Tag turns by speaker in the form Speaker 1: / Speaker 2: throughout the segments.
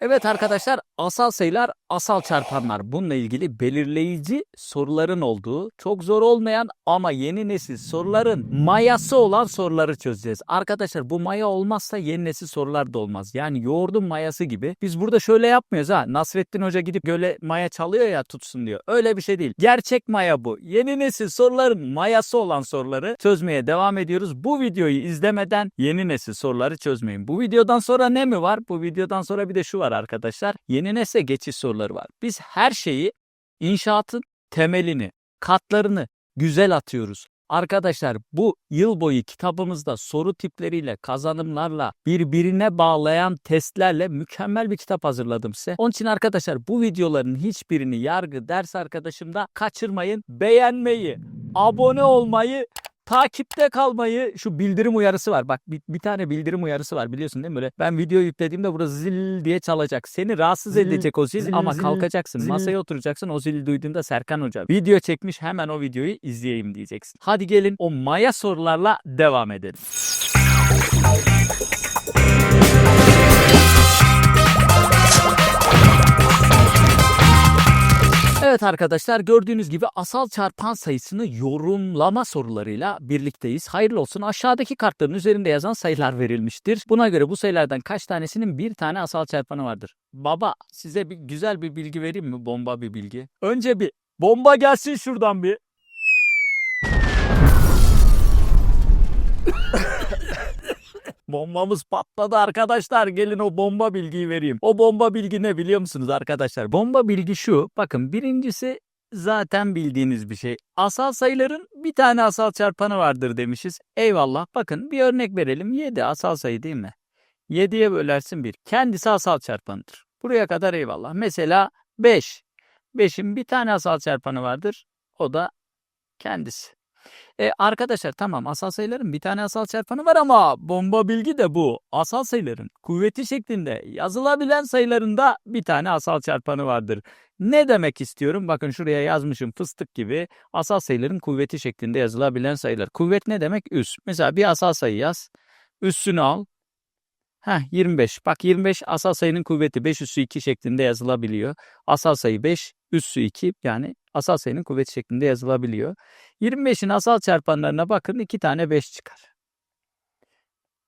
Speaker 1: Evet arkadaşlar asal sayılar, asal çarpanlar. Bununla ilgili belirleyici soruların olduğu, çok zor olmayan ama yeni nesil soruların mayası olan soruları çözeceğiz. Arkadaşlar bu maya olmazsa yeni nesil sorular da olmaz. Yani yoğurdun mayası gibi. Biz burada şöyle yapmıyoruz ha. Nasrettin Hoca gidip göle maya çalıyor ya tutsun diyor. Öyle bir şey değil. Gerçek maya bu. Yeni nesil soruların mayası olan soruları çözmeye devam ediyoruz. Bu videoyu izlemeden yeni nesil soruları çözmeyin. Bu videodan sonra ne mi var? Bu videodan sonra bir de şu var arkadaşlar. Yeni nesle geçiş soruları var. Biz her şeyi inşaatın temelini, katlarını güzel atıyoruz. Arkadaşlar bu yıl boyu kitabımızda soru tipleriyle, kazanımlarla, birbirine bağlayan testlerle mükemmel bir kitap hazırladım size. Onun için arkadaşlar bu videoların hiçbirini yargı ders arkadaşımda kaçırmayın. Beğenmeyi, abone olmayı takipte kalmayı şu bildirim uyarısı var. Bak bir, bir tane bildirim uyarısı var biliyorsun değil mi? Böyle ben video yüklediğimde burası zil diye çalacak. Seni rahatsız
Speaker 2: Zil,
Speaker 1: edecek o zil,
Speaker 2: zil,
Speaker 1: ama
Speaker 2: zil,
Speaker 1: kalkacaksın.
Speaker 2: zil.
Speaker 1: Masaya oturacaksın. O zili duyduğunda Serkan Hoca video çekmiş hemen o videoyu izleyeyim diyeceksin. Hadi gelin o maya sorularla devam edelim. Evet arkadaşlar gördüğünüz gibi asal çarpan sayısını yorumlama sorularıyla birlikteyiz. Hayırlı olsun aşağıdaki kartların üzerinde yazan sayılar verilmiştir. Buna göre bu sayılardan kaç tanesinin bir tane asal çarpanı vardır? Baba size bir güzel bir bilgi vereyim mi? Bomba bir bilgi. Önce bir bomba gelsin şuradan bir. Bombamız patladı arkadaşlar. Gelin o bomba bilgiyi vereyim. O bomba bilgi ne biliyor musunuz arkadaşlar? Bomba bilgi şu. Bakın birincisi zaten bildiğiniz bir şey. Asal sayıların bir tane asal çarpanı vardır demişiz. Eyvallah. Bakın bir örnek verelim. 7 asal sayı değil mi? 7'ye bölersin 1. Kendisi asal çarpanıdır. Buraya kadar eyvallah. Mesela 5. 5'in bir tane asal çarpanı vardır. O da kendisi. E, arkadaşlar tamam asal sayıların bir tane asal çarpanı var ama bomba bilgi de bu. Asal sayıların kuvveti şeklinde yazılabilen sayılarında bir tane asal çarpanı vardır. Ne demek istiyorum? Bakın şuraya yazmışım fıstık gibi asal sayıların kuvveti şeklinde yazılabilen sayılar. Kuvvet ne demek? Üs. Mesela bir asal sayı yaz. Üssünü al. Heh 25. Bak 25 asal sayının kuvveti 5 üssü 2 şeklinde yazılabiliyor. Asal sayı 5 üssü 2 yani asal sayının kuvveti şeklinde yazılabiliyor. 25'in asal çarpanlarına bakın 2 tane 5 çıkar.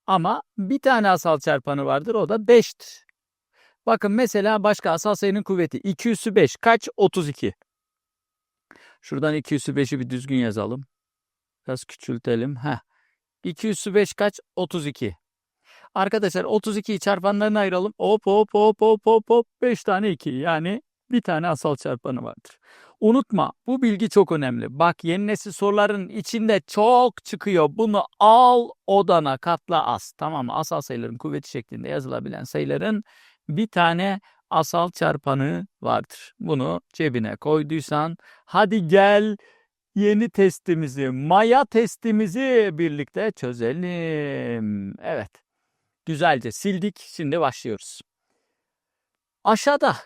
Speaker 1: Ama bir tane asal çarpanı vardır o da 5'tir. Bakın mesela başka asal sayının kuvveti 2 üssü 5 kaç? 32. Şuradan 2 üssü 5'i bir düzgün yazalım. Biraz küçültelim. Heh. 2 üssü 5 kaç? 32. Arkadaşlar 32'yi çarpanlarına ayıralım. Hop hop hop hop hop hop 5 tane 2 yani bir tane asal çarpanı vardır. Unutma bu bilgi çok önemli. Bak yeni nesil soruların içinde çok çıkıyor. Bunu al odana katla as. Tamam mı? Asal sayıların kuvveti şeklinde yazılabilen sayıların bir tane asal çarpanı vardır. Bunu cebine koyduysan hadi gel yeni testimizi, maya testimizi birlikte çözelim. Evet. Güzelce sildik. Şimdi başlıyoruz. Aşağıda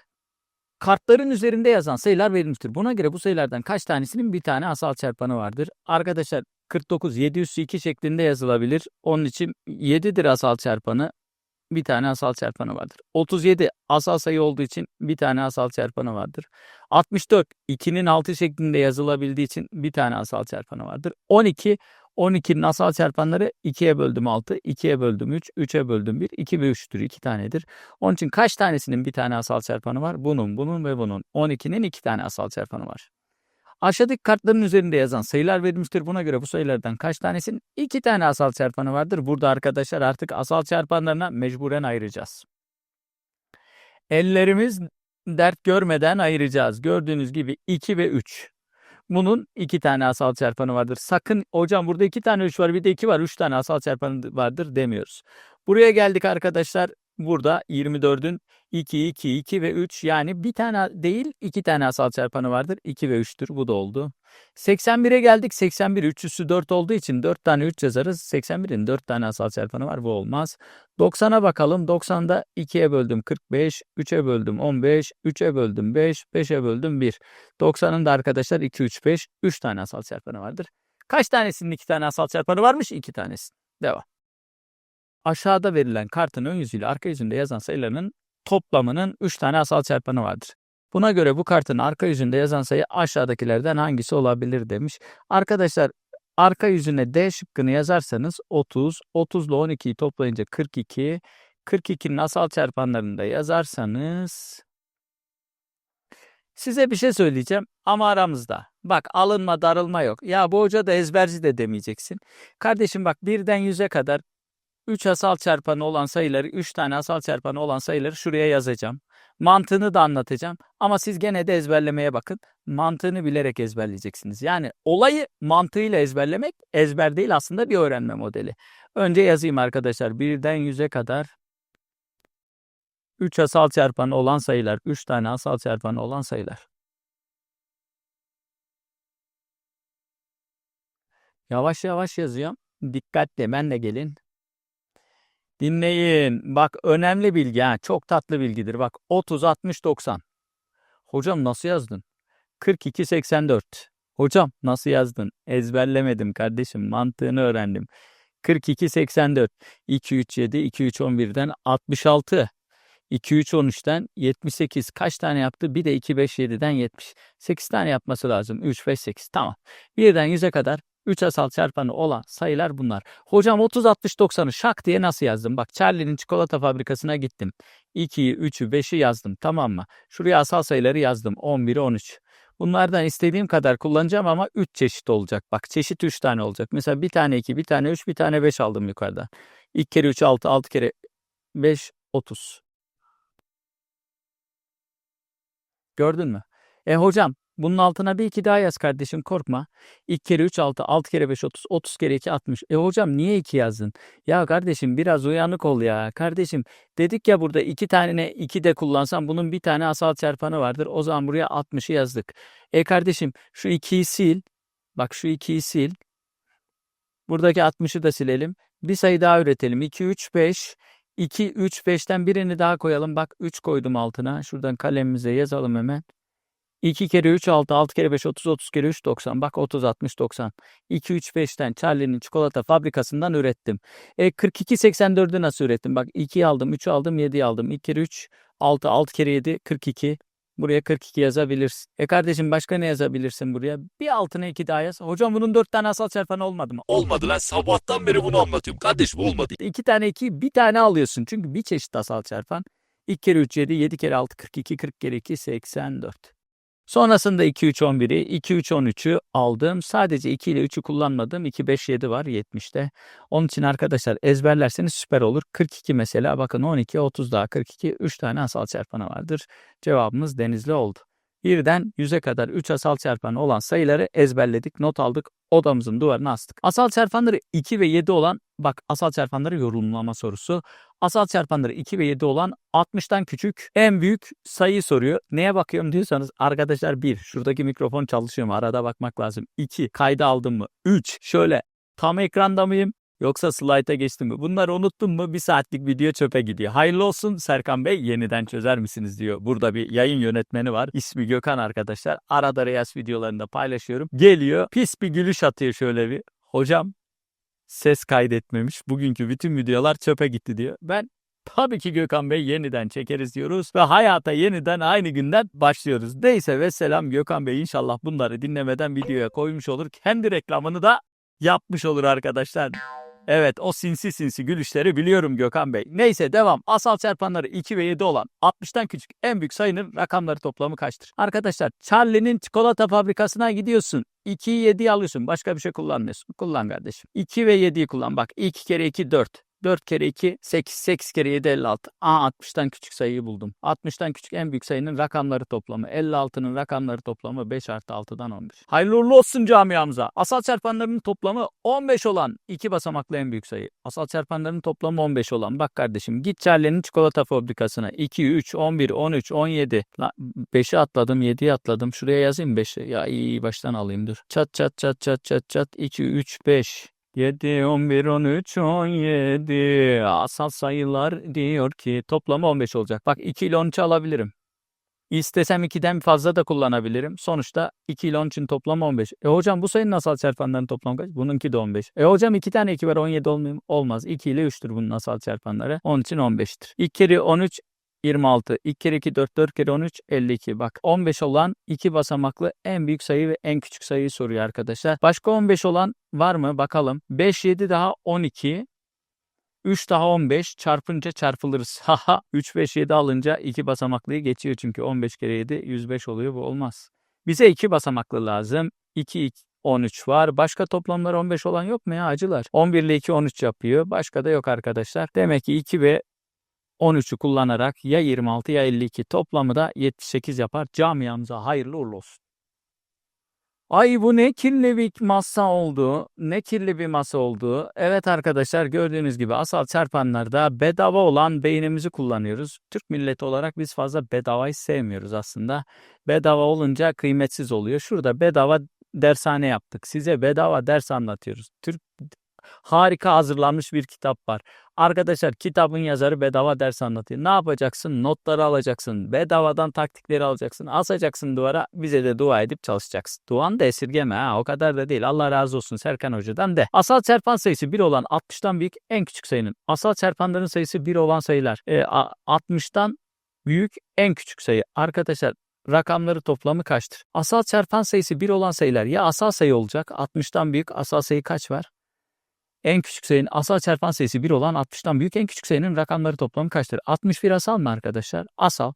Speaker 1: kartların üzerinde yazan sayılar verilmiştir. Buna göre bu sayılardan kaç tanesinin bir tane asal çarpanı vardır? Arkadaşlar 49 7 üssü 2 şeklinde yazılabilir. Onun için 7'dir asal çarpanı. Bir tane asal çarpanı vardır. 37 asal sayı olduğu için bir tane asal çarpanı vardır. 64 2'nin 6 şeklinde yazılabildiği için bir tane asal çarpanı vardır. 12 12'nin asal çarpanları 2'ye böldüm 6, 2'ye böldüm 3, 3'e böldüm 1, 2 ve 3'tür. 2 tanedir. Onun için kaç tanesinin bir tane asal çarpanı var? Bunun, bunun ve bunun. 12'nin 2 tane asal çarpanı var. Aşağıdaki kartların üzerinde yazan sayılar verilmiştir. Buna göre bu sayılardan kaç tanesinin 2 tane asal çarpanı vardır? Burada arkadaşlar artık asal çarpanlarına mecburen ayıracağız. Ellerimiz dert görmeden ayıracağız. Gördüğünüz gibi 2 ve 3. Bunun iki tane asal çarpanı vardır. Sakın hocam burada iki tane 3 var bir de 2 var. 3 tane asal çarpanı vardır demiyoruz. Buraya geldik arkadaşlar. Burada 24'ün 2, 2, 2 ve 3 yani bir tane değil iki tane asal çarpanı vardır. 2 ve 3'tür. Bu da oldu. 81'e geldik. 81 3 üssü 4 olduğu için 4 tane 3 yazarız. 81'in 4 tane asal çarpanı var. Bu olmaz. 90'a bakalım. 90'da 2'ye böldüm 45, 3'e böldüm 15, 3'e böldüm 5, 5'e böldüm 1. 90'ın da arkadaşlar 2, 3, 5, 3 tane asal çarpanı vardır. Kaç tanesinin 2 tane asal çarpanı varmış? 2 tanesi. Devam. Aşağıda verilen kartın ön yüzüyle arka yüzünde yazan sayıların toplamının 3 tane asal çarpanı vardır. Buna göre bu kartın arka yüzünde yazan sayı aşağıdakilerden hangisi olabilir demiş. Arkadaşlar arka yüzüne D şıkkını yazarsanız 30, 30 ile 12'yi toplayınca 42, 42'nin asal çarpanlarını da yazarsanız size bir şey söyleyeceğim ama aramızda. Bak alınma darılma yok. Ya bu hoca da ezberci de demeyeceksin. Kardeşim bak birden 100'e kadar 3 asal çarpanı olan sayıları, 3 tane asal çarpanı olan sayıları şuraya yazacağım. Mantığını da anlatacağım ama siz gene de ezberlemeye bakın. Mantığını bilerek ezberleyeceksiniz. Yani olayı mantığıyla ezberlemek ezber değil aslında bir öğrenme modeli. Önce yazayım arkadaşlar. Birden 100'e kadar 3 asal çarpanı olan sayılar, 3 tane asal çarpanı olan sayılar. Yavaş yavaş yazıyorum. Dikkatle benle gelin. Dinleyin. Bak önemli bilgi ha. Çok tatlı bilgidir. Bak 30 60 90. Hocam nasıl yazdın? 42 84. Hocam nasıl yazdın? Ezberlemedim kardeşim. Mantığını öğrendim. 42 84. 2 3 7 2 3 11'den 66. 2 3 13'ten 78 kaç tane yaptı? Bir de 2 5 7'den 70. 8 tane yapması lazım. 3 5 8. Tamam. Birden 100'e kadar 3 asal çarpanı olan sayılar bunlar. Hocam 30 60 90'ı şak diye nasıl yazdım? Bak Charlie'nin çikolata fabrikasına gittim. 2'yi, 3'ü, 5'i yazdım. Tamam mı? Şuraya asal sayıları yazdım. 11, 13. Bunlardan istediğim kadar kullanacağım ama 3 çeşit olacak. Bak çeşit 3 tane olacak. Mesela bir tane 2, bir tane 3, bir tane 5 aldım yukarıda. 2 kere 3 6, 6 kere 5 30. Gördün mü? E hocam bunun altına bir iki daha yaz kardeşim korkma. 2 kere 3 6, 6 kere 5 30, 30 kere 2 60. E hocam niye 2 yazdın? Ya kardeşim biraz uyanık ol ya. Kardeşim dedik ya burada iki tane 2 de kullansam bunun bir tane asal çarpanı vardır. O zaman buraya 60'ı yazdık. E kardeşim şu 2'yi sil. Bak şu 2'yi sil. Buradaki 60'ı da silelim. Bir sayı daha üretelim. 2 3 5 2 3 5'ten birini daha koyalım. Bak 3 koydum altına. Şuradan kalemimize yazalım hemen. 2 kere 3 6, 6 kere 5 30, 30 kere 3 90. Bak 30 60 90. 2 3 5'ten Charlie'nin çikolata fabrikasından ürettim. E 42 84'ü nasıl ürettim? Bak 2'yi aldım, 3'ü aldım, 7'yi aldım. 2 kere 3 6, 6 kere 7 42. Buraya 42 yazabilirsin. E kardeşim başka ne yazabilirsin buraya? Bir altına 2 daha yaz. Hocam bunun 4 tane asal çarpanı olmadı mı?
Speaker 2: Olmadı lan sabahtan beri bunu anlatıyorum. Kardeşim olmadı.
Speaker 1: 2 tane 2 bir tane alıyorsun. Çünkü bir çeşit asal çarpan. 2 kere 3 7, 7 kere 6 42, 40 kere 2 84. Sonrasında 2 3 11'i, 2 3 13'ü aldım. Sadece 2 ile 3'ü kullanmadım. 2 5 7 var 70'te. Onun için arkadaşlar ezberlerseniz süper olur. 42 mesela bakın 12 30 daha 42 3 tane asal çarpanı vardır. Cevabımız Denizli oldu. Birden 100'e kadar 3 asal çarpanı olan sayıları ezberledik, not aldık, odamızın duvarına astık. Asal çarpanları 2 ve 7 olan, bak asal çarpanları yorumlama sorusu. Asal çarpanları 2 ve 7 olan 60'tan küçük en büyük sayıyı soruyor. Neye bakıyorum diyorsanız arkadaşlar 1. Şuradaki mikrofon çalışıyor mu? Arada bakmak lazım. 2. Kayda aldım mı? 3. Şöyle tam ekranda mıyım? Yoksa slayta geçtim mi? Bunları unuttun mu bir saatlik video çöpe gidiyor. Hayırlı olsun Serkan Bey yeniden çözer misiniz diyor. Burada bir yayın yönetmeni var. İsmi Gökhan arkadaşlar. Arada Reyes videolarında paylaşıyorum. Geliyor pis bir gülüş atıyor şöyle bir. Hocam ses kaydetmemiş. Bugünkü bütün videolar çöpe gitti diyor. Ben Tabii ki Gökhan Bey yeniden çekeriz diyoruz ve hayata yeniden aynı günden başlıyoruz. Neyse ve selam Gökhan Bey inşallah bunları dinlemeden videoya koymuş olur. Kendi reklamını da yapmış olur arkadaşlar. Evet o sinsi sinsi gülüşleri biliyorum Gökhan Bey. Neyse devam. Asal çarpanları 2 ve 7 olan 60'tan küçük en büyük sayının rakamları toplamı kaçtır? Arkadaşlar Charlie'nin çikolata fabrikasına gidiyorsun. 2'yi 7'yi alıyorsun. Başka bir şey kullanmıyorsun. Kullan kardeşim. 2 ve 7'yi kullan. Bak 2 kere 2 4. 4 kere 2 8, 8 kere 7 56. Aa 60'tan küçük sayıyı buldum. 60'tan küçük en büyük sayının rakamları toplamı. 56'nın rakamları toplamı 5 artı 6'dan 11. Hayırlı uğurlu olsun camiamıza. Asal çarpanlarının toplamı 15 olan iki basamaklı en büyük sayı. Asal çarpanların toplamı 15 olan. Bak kardeşim git Charlie'nin çikolata fabrikasına. 2, 3, 11, 13, 17. 5'i atladım 7'yi atladım. Şuraya yazayım 5'i. Ya iyi baştan alayım dur. Çat çat çat çat çat çat. 2, 3, 5. 7, 11, 13, 17. Asal sayılar diyor ki toplamı 15 olacak. Bak 2 ile 13 alabilirim. İstesem 2'den fazla da kullanabilirim. Sonuçta 2 ile 13'ün toplamı 15. E hocam bu sayının asal çarpanlarının toplamı kaç? Bununki de 15. E hocam 2 tane 2 var 17 olmuyor mu? Olmaz. 2 ile 3'tür bunun asal çarpanları. Onun için 15'tir. 2 kere 13 26. 2 kere 2 4, 4 kere 13 52. Bak 15 olan 2 basamaklı en büyük sayı ve en küçük sayıyı soruyor arkadaşlar. Başka 15 olan var mı? Bakalım. 5, 7 daha 12. 3 daha 15 çarpınca çarpılırız. Haha 3, 5, 7 alınca 2 basamaklıyı geçiyor çünkü 15 kere 7 105 oluyor bu olmaz. Bize 2 basamaklı lazım. 2, 2 13 var. Başka toplamlar 15 olan yok mu ya acılar? 11 ile 2 13 yapıyor. Başka da yok arkadaşlar. Demek ki 2 ve 13'ü kullanarak ya 26 ya 52 toplamı da 78 yapar. Camiamıza hayırlı uğurlu olsun. Ay bu ne kirli bir masa oldu. Ne kirli bir masa oldu. Evet arkadaşlar gördüğünüz gibi asal çarpanlarda bedava olan beynimizi kullanıyoruz. Türk milleti olarak biz fazla bedavayı sevmiyoruz aslında. Bedava olunca kıymetsiz oluyor. Şurada bedava dershane yaptık. Size bedava ders anlatıyoruz. Türk harika hazırlanmış bir kitap var. Arkadaşlar kitabın yazarı bedava ders anlatıyor. Ne yapacaksın? Notları alacaksın. Bedavadan taktikleri alacaksın. Asacaksın duvara. Bize de dua edip çalışacaksın. Duan da esirgeme ha. O kadar da değil. Allah razı olsun Serkan Hoca'dan de. Asal çarpan sayısı 1 olan 60'tan büyük en küçük sayının. Asal çarpanların sayısı 1 olan sayılar. E, a- 60'tan büyük en küçük sayı. Arkadaşlar rakamları toplamı kaçtır? Asal çarpan sayısı 1 olan sayılar ya asal sayı olacak. 60'tan büyük asal sayı kaç var? En küçük sayının asal çarpan sayısı 1 olan 60'tan büyük en küçük sayının rakamları toplamı kaçtır? 61 asal mı arkadaşlar? Asal.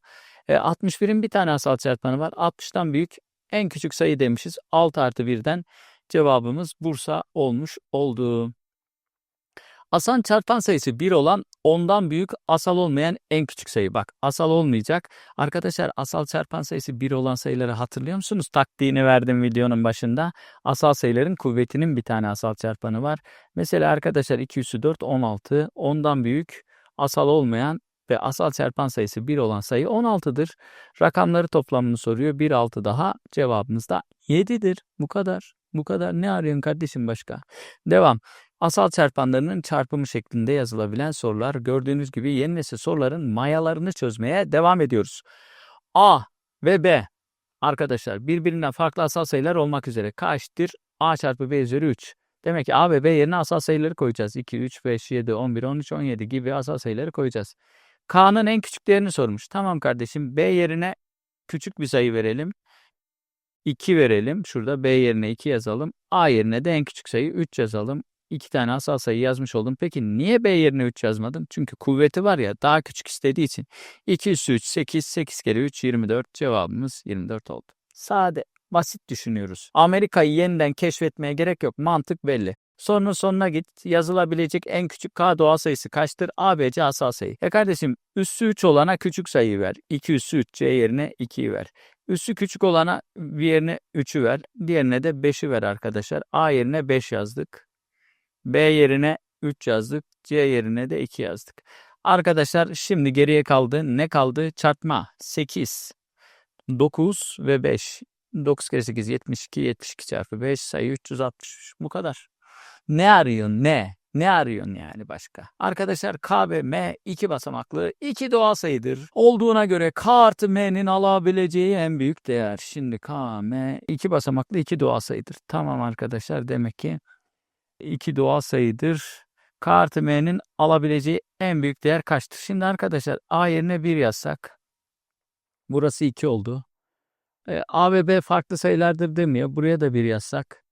Speaker 1: E, 61'in bir tane asal çarpanı var. 60'tan büyük en küçük sayı demişiz. 6 artı 1'den cevabımız Bursa olmuş oldu. Asal çarpan sayısı 1 olan ondan büyük asal olmayan en küçük sayı. Bak asal olmayacak. Arkadaşlar asal çarpan sayısı 1 olan sayıları hatırlıyor musunuz? Taktiğini verdim videonun başında. Asal sayıların kuvvetinin bir tane asal çarpanı var. Mesela arkadaşlar 2 üssü 4 16. Ondan büyük asal olmayan ve asal çarpan sayısı 1 olan sayı 16'dır. Rakamları toplamını soruyor. 1 6 daha cevabımız da 7'dir. Bu kadar. Bu kadar. Ne arıyorsun kardeşim başka? Devam. Asal çarpanlarının çarpımı şeklinde yazılabilen sorular. Gördüğünüz gibi yeni nesil soruların mayalarını çözmeye devam ediyoruz. A ve B arkadaşlar birbirinden farklı asal sayılar olmak üzere k eşittir a çarpı b üzeri 3. Demek ki a ve b yerine asal sayıları koyacağız. 2, 3, 5, 7, 11, 13, 17 gibi asal sayıları koyacağız. K'nın en küçük değerini sormuş. Tamam kardeşim b yerine küçük bir sayı verelim. 2 verelim. Şurada b yerine 2 yazalım. A yerine de en küçük sayı 3 yazalım. İki tane asal sayı yazmış oldum. Peki niye B yerine 3 yazmadım? Çünkü kuvveti var ya daha küçük istediği için. 2 üssü 3, 8, 8 kere 3, 24. Cevabımız 24 oldu. Sade, basit düşünüyoruz. Amerika'yı yeniden keşfetmeye gerek yok. Mantık belli. Sorunun sonuna git. Yazılabilecek en küçük K doğal sayısı kaçtır? ABC asal sayı. E kardeşim üssü 3 olana küçük sayıyı ver. 2 üssü 3 C yerine 2'yi ver. Üssü küçük olana bir yerine 3'ü ver. Diğerine de 5'i ver arkadaşlar. A yerine 5 yazdık. B yerine 3 yazdık. C yerine de 2 yazdık. Arkadaşlar şimdi geriye kaldı. Ne kaldı? Çarpma. 8, 9 ve 5. 9 kere 8 72. 72 çarpı 5 sayı 360. Bu kadar. Ne arıyorsun? Ne? Ne arıyorsun yani başka? Arkadaşlar K ve M iki basamaklı iki doğal sayıdır. Olduğuna göre K artı M'nin alabileceği en büyük değer. Şimdi K, M iki basamaklı iki doğal sayıdır. Tamam arkadaşlar demek ki iki doğal sayıdır. K artı M'nin alabileceği en büyük değer kaçtır? Şimdi arkadaşlar A yerine 1 yazsak. Burası 2 oldu. E, A ve B farklı sayılardır demiyor. Buraya da 1 yazsak.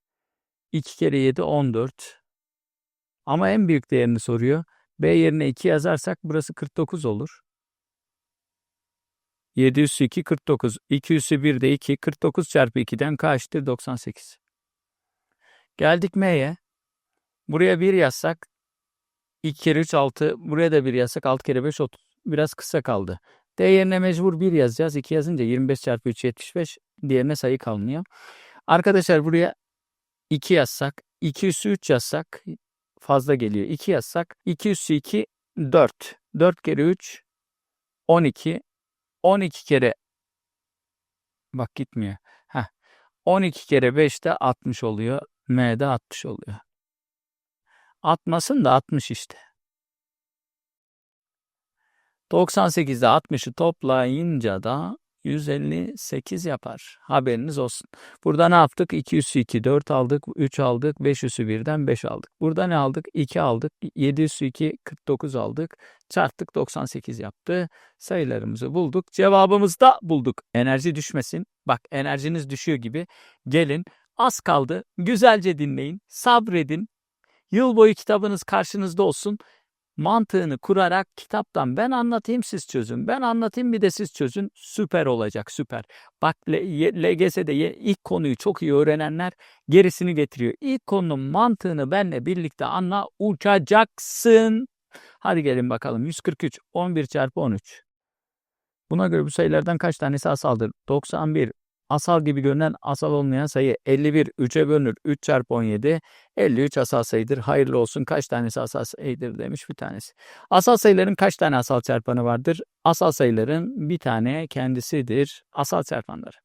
Speaker 1: 2 kere 7 14. Ama en büyük değerini soruyor. B yerine 2 yazarsak burası 49 olur. 7 üssü 2 49. 2 üssü 1 de 2. 49 çarpı 2'den K eşittir 98. Geldik M'ye. Buraya 1 yazsak 2 kere 3 6. Buraya da 1 yazsak 6 kere 5 30. Biraz kısa kaldı. D yerine mecbur 1 yazacağız. 2 yazınca 25 çarpı 3 75. Diğerine sayı kalmıyor. Arkadaşlar buraya 2 yazsak 2 üssü 3 yazsak fazla geliyor. 2 yazsak 2 üssü 2 4. 4 kere 3 12. 12 kere bak gitmiyor. Heh. 12 kere 5 de 60 oluyor. M'de 60 oluyor. Atmasın da 60 işte. 98'de 60'ı toplayınca da 158 yapar. Haberiniz olsun. Burada ne yaptık? 2 üssü 2, 4 aldık, 3 aldık, 5 üssü 1'den 5 aldık. Burada ne aldık? 2 aldık, 7 üssü 2, 49 aldık. Çarptık 98 yaptı. Sayılarımızı bulduk. Cevabımızı da bulduk. Enerji düşmesin. Bak enerjiniz düşüyor gibi. Gelin az kaldı. Güzelce dinleyin. Sabredin. Yıl boyu kitabınız karşınızda olsun mantığını kurarak kitaptan ben anlatayım siz çözün. Ben anlatayım bir de siz çözün. Süper olacak süper. Bak LGS'de ilk konuyu çok iyi öğrenenler gerisini getiriyor. İlk konunun mantığını benle birlikte anla uçacaksın. Hadi gelin bakalım. 143 11 çarpı 13. Buna göre bu sayılardan kaç tanesi asaldır? 91 asal gibi görünen asal olmayan sayı 51 3'e bölünür 3 çarpı 17 53 asal sayıdır. Hayırlı olsun kaç tanesi asal sayıdır demiş bir tanesi. Asal sayıların kaç tane asal çarpanı vardır? Asal sayıların bir tane kendisidir. Asal çarpanları.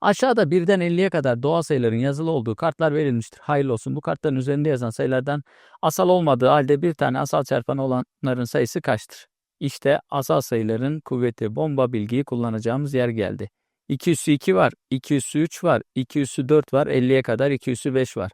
Speaker 1: Aşağıda birden 50'ye kadar doğal sayıların yazılı olduğu kartlar verilmiştir. Hayırlı olsun. Bu kartların üzerinde yazan sayılardan asal olmadığı halde bir tane asal çarpanı olanların sayısı kaçtır? İşte asal sayıların kuvveti bomba bilgiyi kullanacağımız yer geldi. 2 üssü 2 var, 2 üssü 3 var, 2 üssü 4 var, 50'ye kadar 2 üssü 5 var.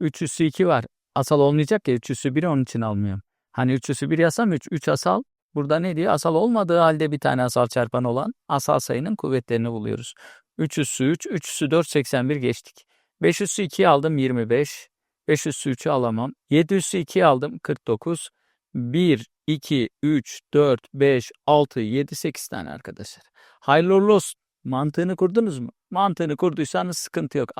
Speaker 1: 3 üssü 2 var. Asal olmayacak ya 3 üssü 1'i onun için almıyorum. Hani 3 üssü 1 yazsam 3, 3 asal. Burada ne diyor? Asal olmadığı halde bir tane asal çarpan olan asal sayının kuvvetlerini buluyoruz. 3 üssü 3, 3 üssü 4, 81 geçtik. 5 üssü 2'yi aldım 25. 5 üssü 3'ü alamam. 7 üssü 2'yi aldım 49. 1, 2, 3, 4, 5, 6, 7, 8 tane arkadaşlar. Hayırlı olsun. Mantığını kurdunuz mu? Mantığını kurduysanız sıkıntı yok.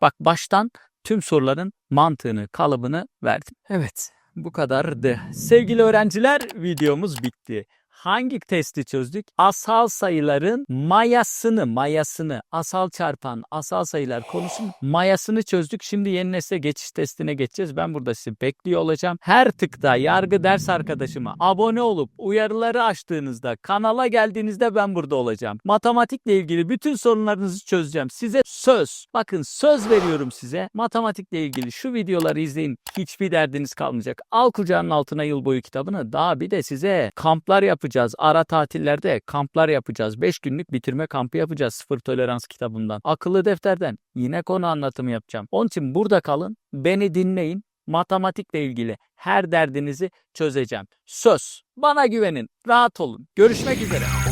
Speaker 1: Bak baştan tüm soruların mantığını, kalıbını verdim. Evet, bu kadardı. Sevgili öğrenciler, videomuz bitti. Hangi testi çözdük? Asal sayıların mayasını, mayasını, asal çarpan, asal sayılar konusunun mayasını çözdük. Şimdi yeni nesle geçiş testine geçeceğiz. Ben burada sizi bekliyor olacağım. Her tıkta yargı ders arkadaşıma abone olup uyarıları açtığınızda, kanala geldiğinizde ben burada olacağım. Matematikle ilgili bütün sorunlarınızı çözeceğim. Size söz, bakın söz veriyorum size. Matematikle ilgili şu videoları izleyin. Hiçbir derdiniz kalmayacak. Al kucağının altına yıl boyu kitabını. Daha bir de size kamplar yapacağız. Ara tatillerde kamplar yapacağız. 5 günlük bitirme kampı yapacağız sıfır tolerans kitabından. Akıllı defterden yine konu anlatımı yapacağım. Onun için burada kalın. Beni dinleyin. Matematikle ilgili her derdinizi çözeceğim. Söz. Bana güvenin. Rahat olun. Görüşmek üzere.